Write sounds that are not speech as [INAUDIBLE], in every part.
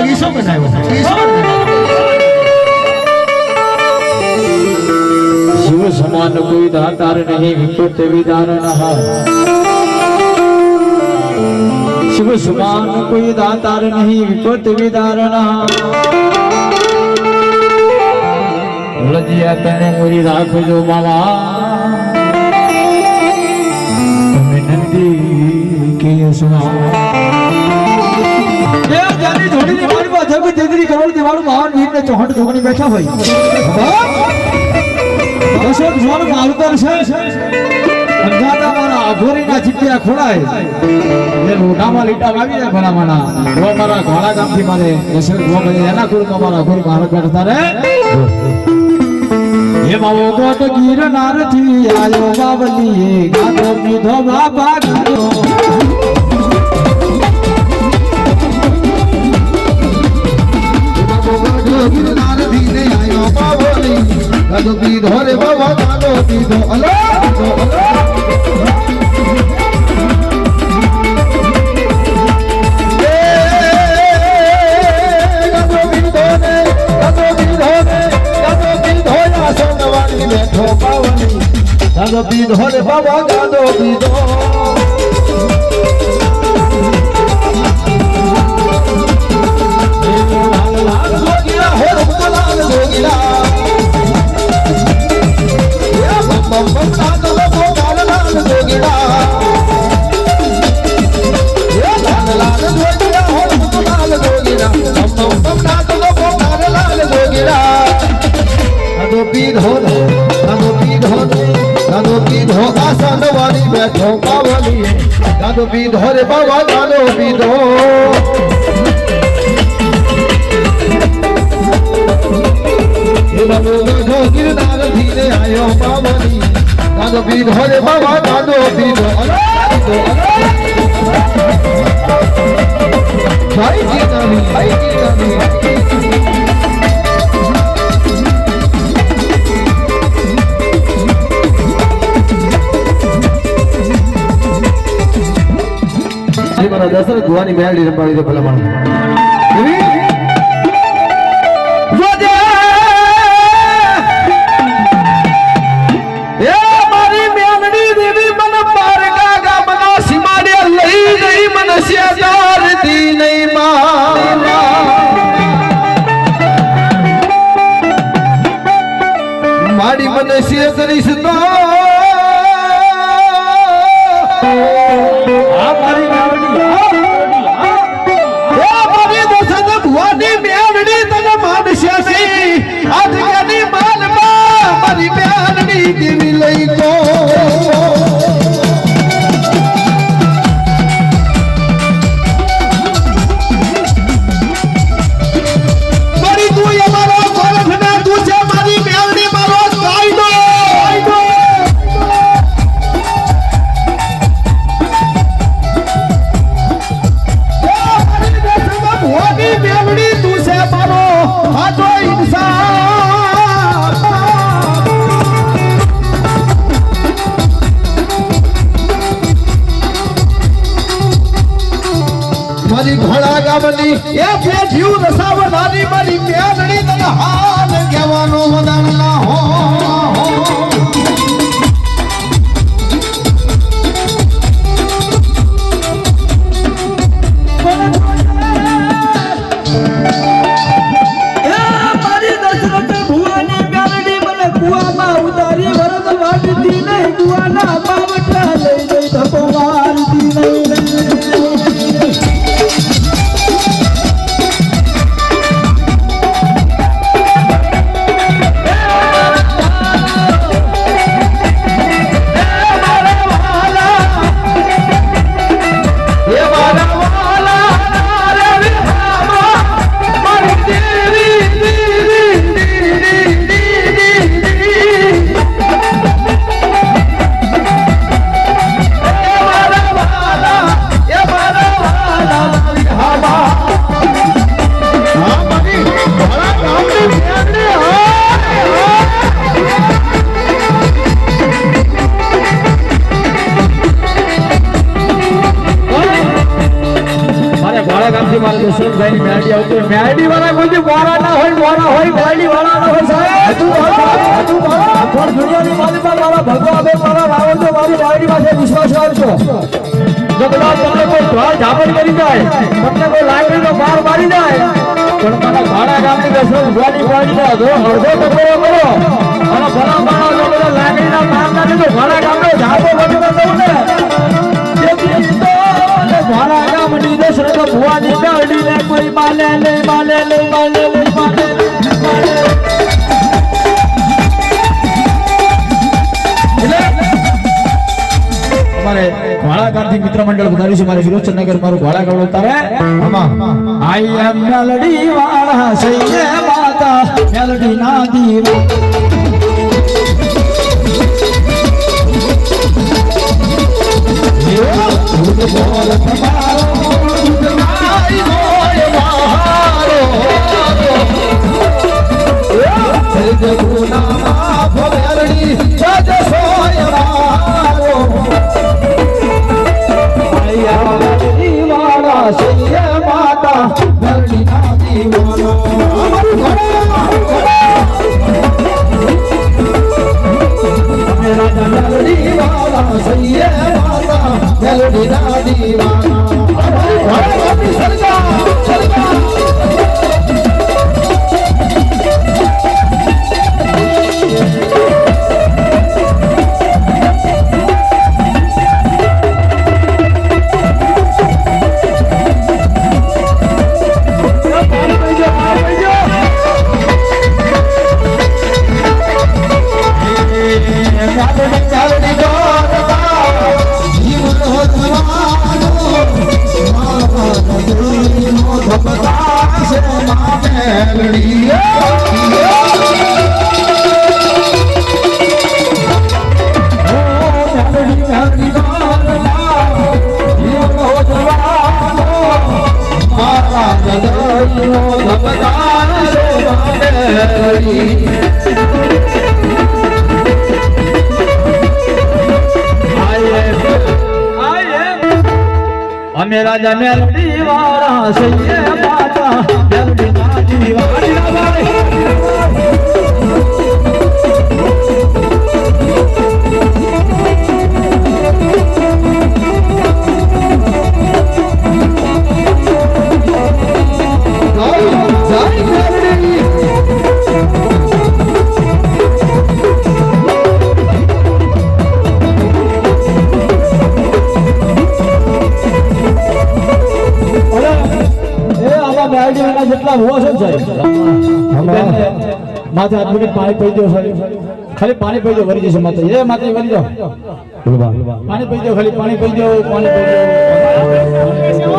બગીચો બનાવ્યો બગીચો શિવ સમાન કોઈ દાતાર નહીં વિપત વિદારણ શિવ સમાન કોઈ દાતાર નહીં વિપત વિદારણ લજિયા તને મોરી રાખજો મામા તમે નંદી કે સુના ઢોકણી બેઠા હોય. દશરથ જોવાનું માવતર છે. અંધાતા મારા અઘોરીના ચીટિયા ખોડાય એ લોટામાં લીટા વાગી જાય ભલામણા. જો મારા મારે દશરથ જો એના કુળમાં મારા અઘોરી મહારાજ કરતા રે. હે તો ગોટ ગિરનારથી આયો ગાતો પીધો બાબા ગાતો પીધો રે બાબા પીધો દાદો પીધો દાદો પીધો આસન વાળી બેઠો કાવલી દાદો પીધો રે બાબા દાદો પીધો બાબા દાદો પીધો ભાઈ ગિરનારી ભાઈ ગિરનારી શ્રી મારા દશરથ ગુવાની મેળડી રંબાડી દે ભલા મને કોઈ જાય કોઈ લાકડીનો માર જાય ભાડા ગામની દશરથ ભુવાની પાડી અડધો અડધો ટકોરો કરો. અને ભલા ભાડા ગામનો ઝાપો બનીને દઉં ને. તો ભાડા ગામની દશરથ ભુવાની કોઈ માલે લે લે માલે લે ઘોડા મિત્ર મંડળ વધાર્યું છે. મારે વિરોચનનગર મારું ઘોડા ગામ તારે આમાં, આઈ એમ માતા વાળા સૈયે માતા મેલડી ના દીવા રાજા મેલડી અમે રાજા મેલડી વાળા સૈયે માતા દીવા જય મેલડી જેટલા હોવા છે સાહેબ માથે આઠ મિનિટ પાણી પડી દો સાહેબ ખાલી પાણી પડી દો વરી જશે માતા એ માતા વરી જાઓ. પાણી પડી દો ખાલી પાણી પડી દો પાણી પડી દો.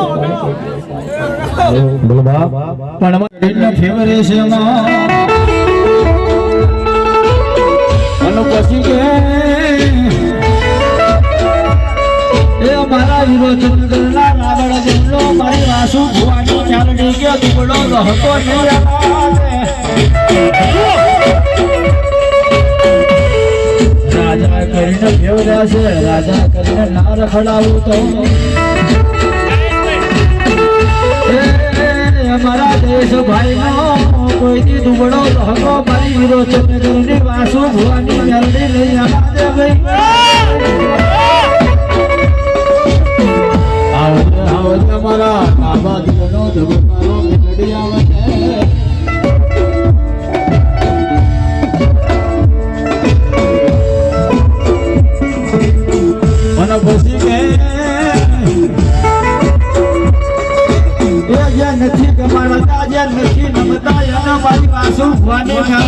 ફેવરે છે પછી કે મારા વિરોચંદ્રના રાવણ ચાલડી કે દુબળો રાજા કરીને ફેવર્યા છે, રાજા કરીને ના રખડાવું તો. અમારા દેશ ભાઈ નો કોઈથી દુબળો રહતો મારી વિરોચંદ્રની વાસુ ભુવાની ચાલડી લઈ આવા ભાઈ આવજે આવજે મારા કાબા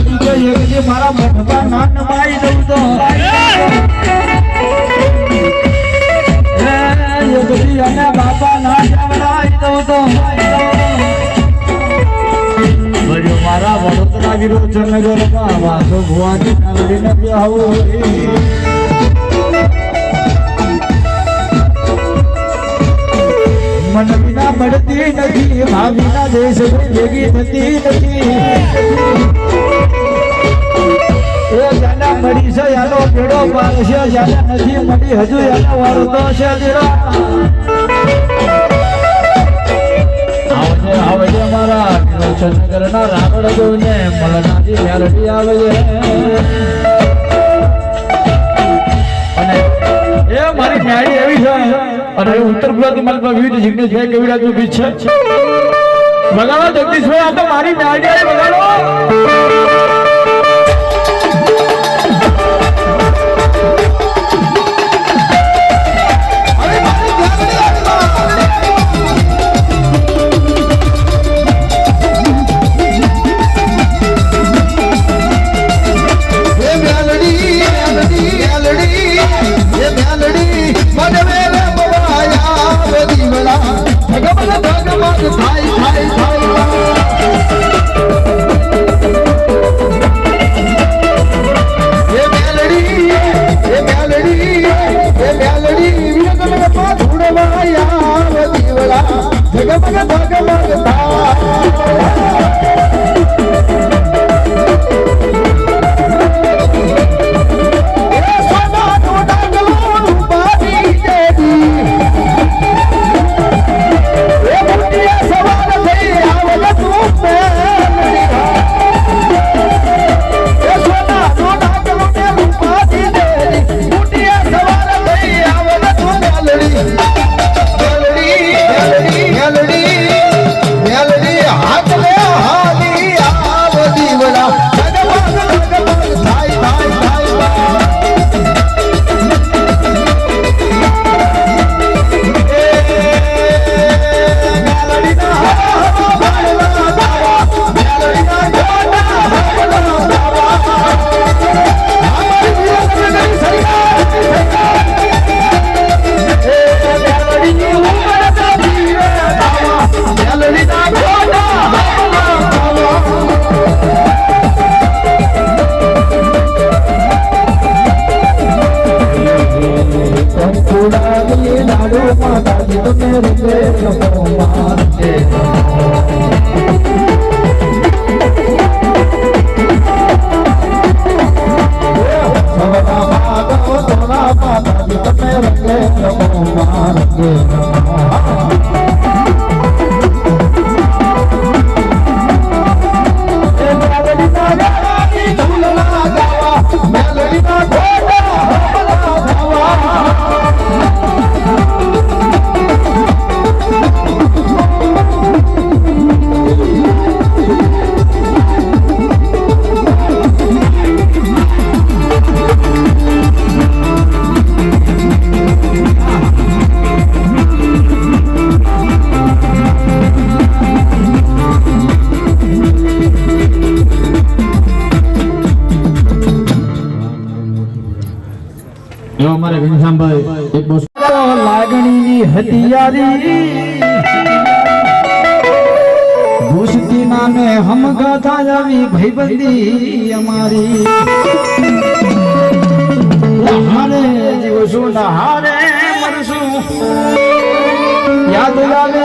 નાન મારી એક જે મારા વડોદરા વિરોચનગરમાં વાસો ભુવાની કાવડીને બેહાવું મન વિના મળતી નથી ભાવિના દેશ ભેગી થતી નથી મળી છે યાનો પેડો પાર છે નથી મળી હજુ યાનો વાળતો છે દીરો મેરડી આવે છે. એ મારી ન્યારી એવી છે, અને ઉત્તર ગુજરાતી મારી પાસે વિવિધ જિગ્નેશભાઈ કવિરાજનું ગીત છે. બગાડો જગદીશભાઈ, આ તો મારી ન્યારી બગાડો ભગવાન થાય [LAUGHS] અમારે ઘનશ્યામભાઈ એક બહુ લાગણીની હતિયારી ભૂષતી નામે હમ ગાથા આવી ભાઈબંધી અમારી. હારે જીવશું ના હારે મરશું. યાદ આવે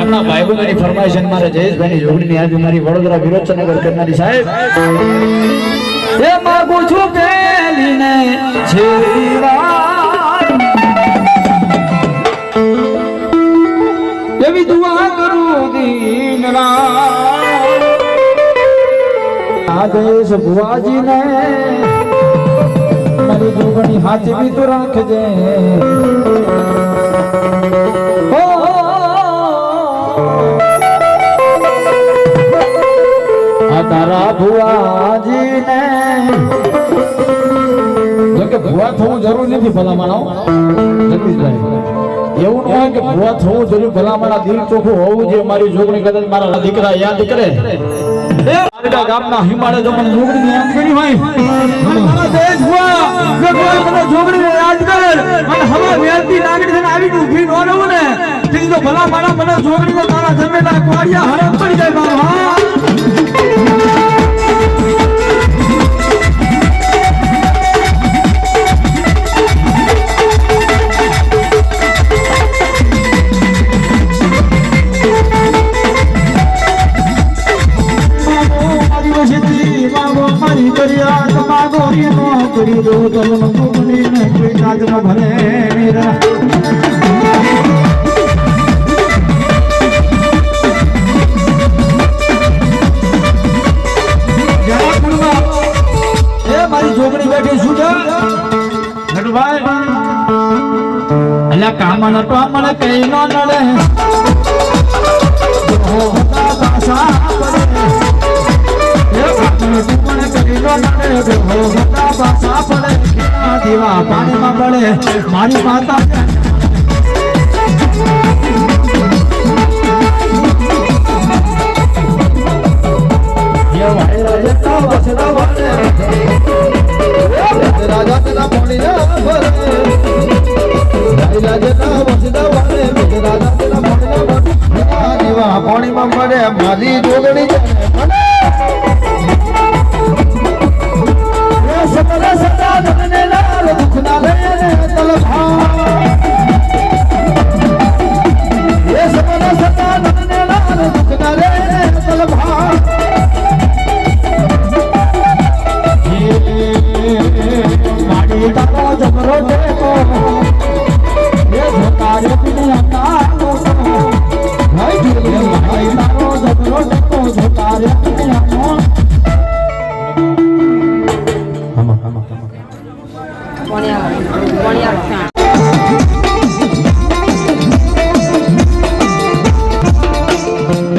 એમના ભાઈબંધોની ફરમાઈશ મારા જયેશભાઈની જોગણીની યાદ મારી વડોદરા વિરોચનગર કરનારી સાહેબ. એ માગું છું પેલીને વાર એવી દુઆ કરું દીન રાત. આદેશ ભુવાજીને મારી દુગણી હાથવી તો રાખજે. તારા ભુવાજી ને જોકે ભુવા થવું જરૂર નથી ભલામણો એવું ન કે ભુવા થવું જરૂર, ભલામણા દિલ ચોખ્ખું હોવું જોઈએ. મારી જોગણી કદાચ મારા દીકરા યાદ કરે. ગામના મારા મને જોગણી યાદ કરે આવીને ઊભી ન ભલા મારા મને જોગણી તારા જમેલા હરમ પડી જાય મારો Thank [LAUGHS] you. દીવા પાણીમાં પડે મારી માતા રાજા તેના પાણી ના ભરે રાજા તેના વસના વાળે રાજા તેના પાણી ના ભરે દીવા પાણીમાં પડે મારી જોગણી જાણે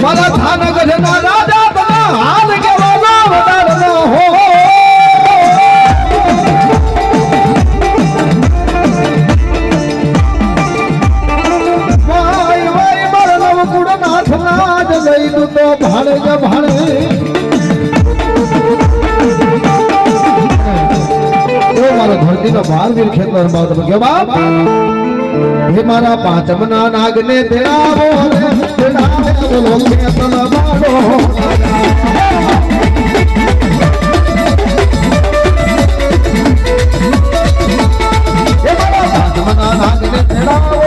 મારા થાનગઢના રાજા તને હાલ કેવાનો વધારનો હો વાય વાય મારા નવકુળ નાથના જ લઈ તું તો ભાડે જ મારા ધરતીનો બાર વીર ખેતર બાદ ગયો બાપ હે મારા પાંચમના નાગને તેડાવો રે તેડાવે બોલો ખેતર બાડો હે મારા પાંચમના નાગને તેડાવો રે તેડાવે